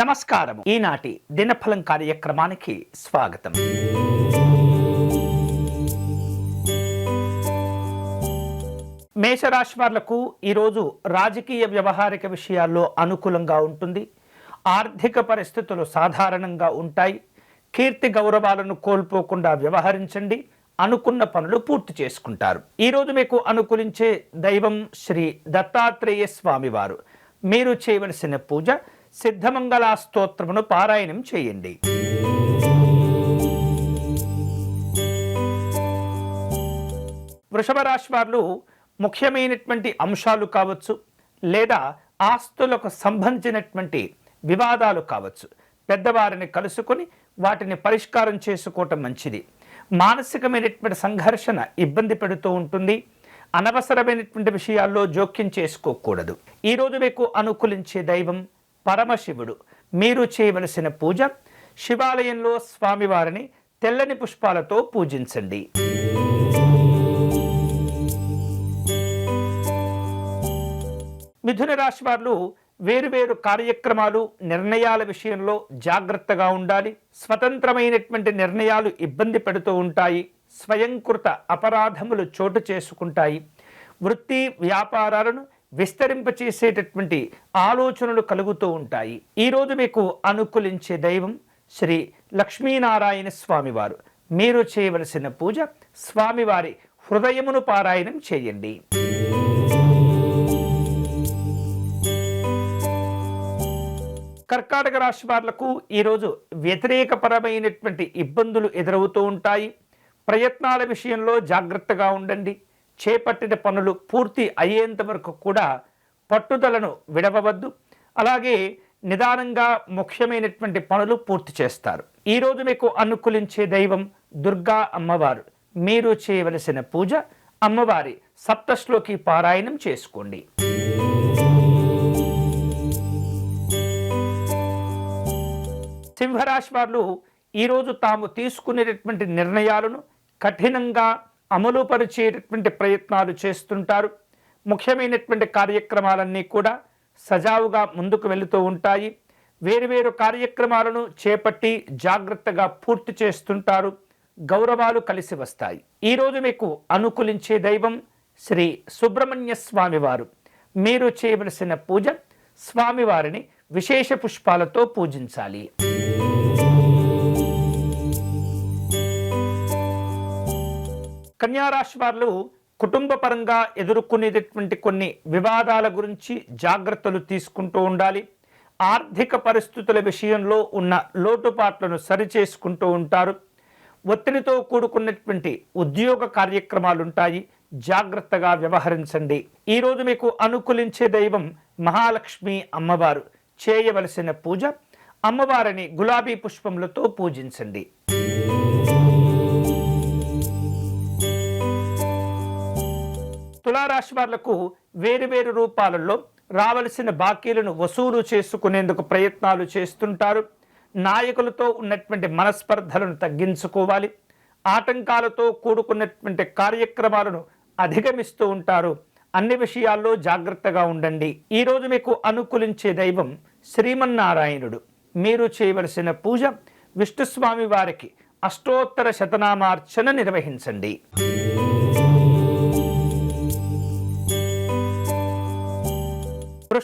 నమస్కారం ఈనాటి దినఫలం కార్యక్రమానికి స్వాగతం. మేషరాశి వాళ్ళకు ఈరోజు రాజకీయ వ్యవహారిక విషయాల్లో అనుకూలంగా ఉంటుంది. ఆర్థిక పరిస్థితులు సాధారణంగా ఉంటాయి. కీర్తి గౌరవాలను కోల్పోకుండా వ్యవహరించండి. అనుకున్న పనులు పూర్తి చేసుకుంటారు. ఈరోజు మీకు అనుకూలించే దైవం శ్రీ దత్తాత్రేయ స్వామివారు. మీరు చేయవలసిన పూజ సిద్ధమంగళ స్తోత్రమును పారాయణం చేయండి. వృషభ రాశి వారు ముఖ్యమైనటువంటి అంశాలు కావచ్చు లేదా ఆస్తులకు సంబంధించినటువంటి వివాదాలు కావచ్చు. పెద్దవారిని కలుసుకొని వాటిని పరిష్కారం చేసుకోవటం మంచిది. మానసికమైనటువంటి సంఘర్షణ ఇబ్బంది పెడుతూ ఉంటుంది. అనవసరమైనటువంటి విషయాల్లో జోక్యం చేసుకోకూడదు. ఈరోజు మీకు అనుకూలించే దైవం పరమశివుడు. మీరు చేయవలసిన పూజ? శివాలయంలో స్వామివారిని తెల్లని పుష్పాలతో పూజించండి. మిథున రాశి వారు వేరువేరు కార్యక్రమాలు నిర్ణయాల విషయంలో జాగ్రత్తగా ఉండాలి. స్వతంత్రమైనటువంటి నిర్ణయాలు ఇబ్బంది పెడుతూ ఉంటాయి. స్వయంకృత అపరాధములు చోటు చేసుకుంటాయి. వృత్తి వ్యాపారాలను విస్తరింపచేసేటటువంటి ఆలోచనలు కలుగుతూ ఉంటాయి. ఈరోజు మీకు అనుకూలించే దైవం శ్రీ లక్ష్మీనారాయణ స్వామివారు. మీరు చేయవలసిన పూజ స్వామివారి హృదయమును పారాయణం చేయండి. కర్కాటక రాశి వాళ్ళకు ఈరోజు వ్యతిరేకపరమైనటువంటి ఇబ్బందులు ఎదురవుతూ ఉంటాయి. ప్రయత్నాల విషయంలో జాగ్రత్తగా ఉండండి. చేపట్టిన పనులు పూర్తి అయ్యేంత వరకు కూడా పట్టుదలను విడవవద్దు. అలాగే నిదానంగా ముఖ్యమైనటువంటి పనులు పూర్తి చేస్తారు. ఈరోజు మీకు అనుకూలించే దైవం దుర్గా అమ్మవారు. మీరు చేయవలసిన పూజ అమ్మవారి సప్తశ్లోకి పారాయణం చేసుకోండి. సింహరాశి వారు ఈరోజు తాము తీసుకునేటటువంటి నిర్ణయాలను కఠినంగా అమలుపరిచేటటువంటి ప్రయత్నాలు చేస్తుంటారు. ముఖ్యమైనటువంటి కార్యక్రమాలన్నీ కూడా సజావుగా ముందుకు వెళుతూ ఉంటాయి. వేరువేరు కార్యక్రమాలను చేపట్టి జాగ్రత్తగా పూర్తి చేస్తుంటారు. గౌరవాలు కలిసి వస్తాయి. ఈరోజు మీకు అనుకూలించే దైవం శ్రీ సుబ్రహ్మణ్య స్వామివారు మీరు చేయవలసిన పూజ స్వామివారిని విశేష పుష్పాలతో పూజించాలి. కన్యారాశి వారు కుటుంబ పరంగా ఎదుర్కొనేటటువంటి కొన్ని వివాదాల గురించి జాగ్రత్తలు తీసుకుంటూ ఉండాలి. ఆర్థిక పరిస్థితుల విషయంలో ఉన్న లోటుపాట్లను సరిచేసుకుంటూ ఉంటారు. ఒత్తిడితో కూడుకున్నటువంటి ఉద్యోగ కార్యక్రమాలు ఉంటాయి జాగ్రత్తగా వ్యవహరించండి. ఈరోజు మీకు అనుకూలించే దైవం మహాలక్ష్మి అమ్మవారు. చేయవలసిన పూజ. అమ్మవారిని గులాబీ పుష్పములతో పూజించండి. తులారాశి వాళ్ళకు వేరువేరు రూపాలలో రావలసిన బాకీలను వసూలు చేసుకునేందుకు ప్రయత్నాలు చేస్తుంటారు. నాయకులతో ఉన్నటువంటి మనస్పర్ధలను తగ్గించుకోవాలి. ఆటంకాలతో కూడుకున్నటువంటి కార్యక్రమాలను అధిగమిస్తూ ఉంటారు. అన్ని విషయాల్లో జాగ్రత్తగా ఉండండి. ఈరోజు మీకు అనుకూలించే దైవం శ్రీమన్నారాయణుడు. మీరు చేయవలసిన పూజ విష్ణుస్వామి వారికి అష్టోత్తర శతనామార్చన నిర్వహించండి.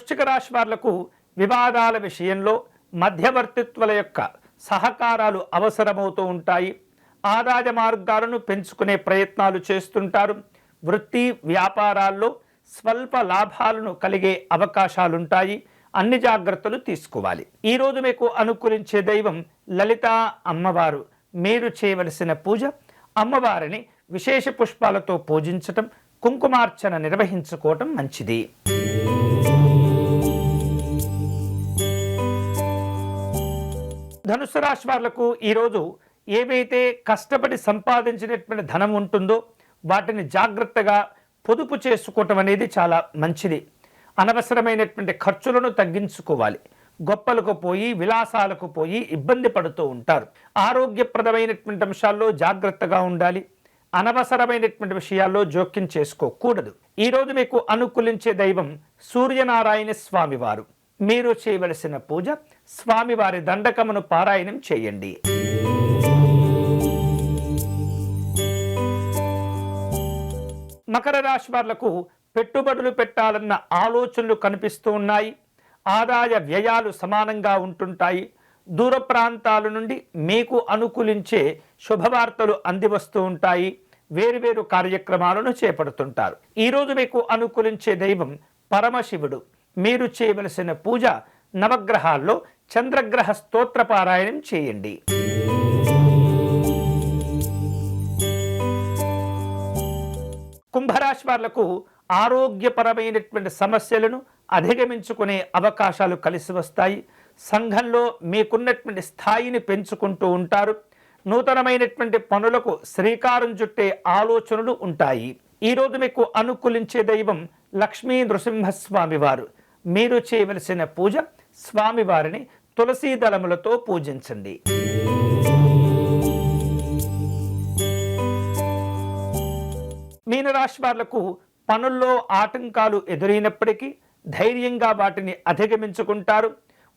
వృశ్చిక రాశి వాళ్ళకు వివాదాల విషయంలో మధ్యవర్తిత్వాల యొక్క సహకారాలు అవసరమవుతూ ఉంటాయి. ఆదాయ మార్గాలను పెంచుకునే ప్రయత్నాలు చేస్తుంటారు. వృత్తి వ్యాపారాల్లో స్వల్ప లాభాలను కలిగే అవకాశాలుంటాయి. అన్ని జాగ్రత్తలు తీసుకోవాలి. ఈరోజు మీకు అనుకూలించే దైవం లలిత అమ్మవారు. మీరు చేయవలసిన పూజ అమ్మవారిని విశేష పుష్పాలతో పూజించటం కుంకుమార్చన నిర్వహించుకోవటం మంచిది. ధనుసు రాశి వాళ్ళకు ఈరోజు ఏవైతే కష్టపడి సంపాదించినటువంటి ధనం ఉంటుందో వాటిని జాగ్రత్తగా పొదుపు చేసుకోవటం అనేది చాలా మంచిది. అనవసరమైనటువంటి ఖర్చులను తగ్గించుకోవాలి. గొప్పలకు పోయి విలాసాలకు పోయి ఇబ్బంది పడుతూ ఉంటారు. ఆరోగ్యప్రదమైనటువంటి అంశాల్లో జాగ్రత్తగా ఉండాలి. అనవసరమైనటువంటి విషయాల్లో జోక్యం చేసుకోకూడదు. ఈరోజు మీకు అనుకూలించే దైవం సూర్యనారాయణ స్వామివారు. మీరు చేయవలసిన పూజ స్వామివారి దండకమును పారాయణం చేయండి. మకర రాశి వాళ్ళకు పెట్టుబడులు పెట్టాలన్న ఆలోచనలు కనిపిస్తూ ఉన్నాయి. ఆదాయ వ్యయాలు సమానంగా ఉంటుంటాయి. దూర ప్రాంతాల నుండి మీకు అనుకూలించే శుభవార్తలు అందివస్తూ ఉంటాయి. వేరువేరు కార్యక్రమాలను చేపడుతుంటారు. ఈరోజు మీకు అనుకూలించే దైవం పరమశివుడు. మీరు చేయవలసిన పూజ నవగ్రహాల్లో చంద్రగ్రహ స్తోత్ర పారాయణం చేయండి. కుంభరాశి వాళ్ళకు ఆరోగ్యపరమైనటువంటి సమస్యలను అధిగమించుకునే అవకాశాలు కలిసి వస్తాయి. సంఘంలో మీకున్నటువంటి స్థాయిని పెంచుకుంటూ ఉంటారు. నూతనమైనటువంటి పనులకు శ్రీకారం చుట్టే ఆలోచనలు ఉంటాయి. ఈరోజు మీకు అనుకూలించే దైవం లక్ష్మీ నృసింహస్వామి వారు. మీరు చేయవలసిన పూజ స్వామివారిని తులసీ దళములతో పూజించండి. మీనరాశి వాళ్ళకు పనుల్లో ఆటంకాలు ఎదురైనప్పటికీ ధైర్యంగా వాటిని అధిగమించుకుంటారు.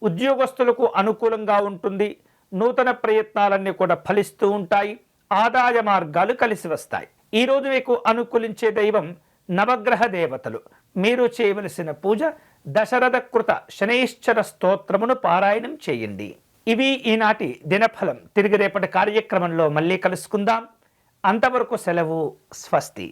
ఉద్యోగస్తులకు అనుకూలంగా ఉంటుంది. నూతన ప్రయత్నాలన్నీ కూడా ఫలిస్తూ ఉంటాయి. ఆదాయ మార్గాలు కలిసి వస్తాయి. ఈరోజు మీకు అనుకూలించే దైవం నవగ్రహ దేవతలు. మీరు చేయవలసిన పూజ దశరథకృత శనైశ్చర స్తోత్రమును పారాయణం చేయండి. ఇవి ఈనాటి దినఫలం. తిరిగి రేపటి కార్యక్రమంలో మళ్ళీ కలుసుకుందాం. అంతవరకు సెలవు స్వస్తి.